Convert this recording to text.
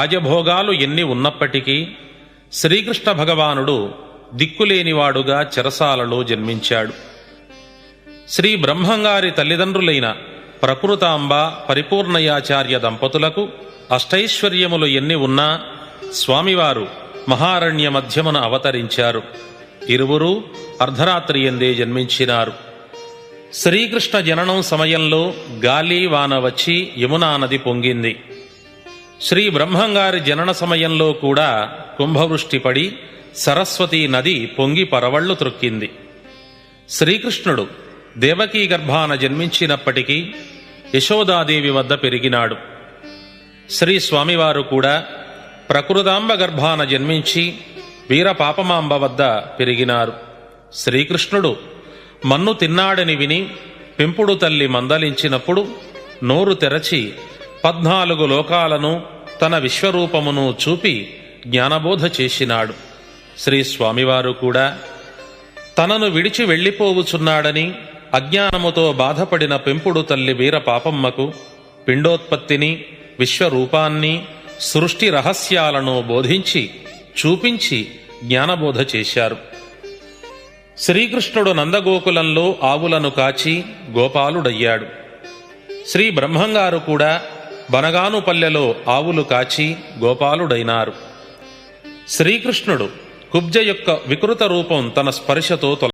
రాజభోగాలు ఎన్ని ఉన్నప్పటికీ శ్రీకృష్ణ భగవానుడు దిక్కులేనివాడుగా చెరసాలలో జన్మించాడు. శ్రీ బ్రహ్మంగారి తల్లిదండ్రులైన ప్రకృతాంబ పరిపూర్ణయాచార్య దంపతులకు అష్టైశ్వర్యములు ఎన్ని ఉన్నా స్వామివారు మహారణ్య మధ్యమున అవతరించారు. ఇరువురు అర్ధరాత్రి ఎందే జన్మించినారు. శ్రీకృష్ణ జననం సమయంలో గాలి వాన వచ్చి యమునా నది పొంగింది. శ్రీ బ్రహ్మంగారి జనన సమయంలో కూడా కుంభవృష్టి పడి సరస్వతీ నది పొంగి పరవళ్ళు త్రొక్కింది. శ్రీకృష్ణుడు దేవకీ గర్భాన జన్మించినప్పటికీ యశోదాదేవి వద్ద పెరిగినాడు. శ్రీ స్వామివారు కూడా ప్రకృతాంబ గర్భాన జన్మించి వీరపాపమాంబ వద్ద పెరిగినారు. శ్రీకృష్ణుడు మన్ను తిన్నాడని విని పెంపుడు తల్లి మందలించినప్పుడు నోరు తెరచి పద్నాలుగు లోకాలను తన విశ్వరూపమును చూపి జ్ఞానబోధ చేసినాడు. శ్రీ స్వామివారు కూడా తనను విడిచి వెళ్ళిపోవుచున్నాడని అజ్ఞానముతో బాధపడిన పెంపుడు తల్లి వీర పాపమ్మకు పిండోత్పత్తిని విశ్వరూపాన్ని సృష్టి రహస్యాలను బోధించి చూపించి జ్ఞానబోధ చేశారు. శ్రీకృష్ణుడు నందగోకులంలో ఆవులను కాచి గోపాలుడయ్యాడు. శ్రీ బ్రహ్మంగారు కూడా బనగానుపల్లెలో ఆవులు కాచి గోపాలుడైనారు. శ్రీకృష్ణుడు కుబ్జ యొక్క వికృత రూపం తన స్పర్శతో తొల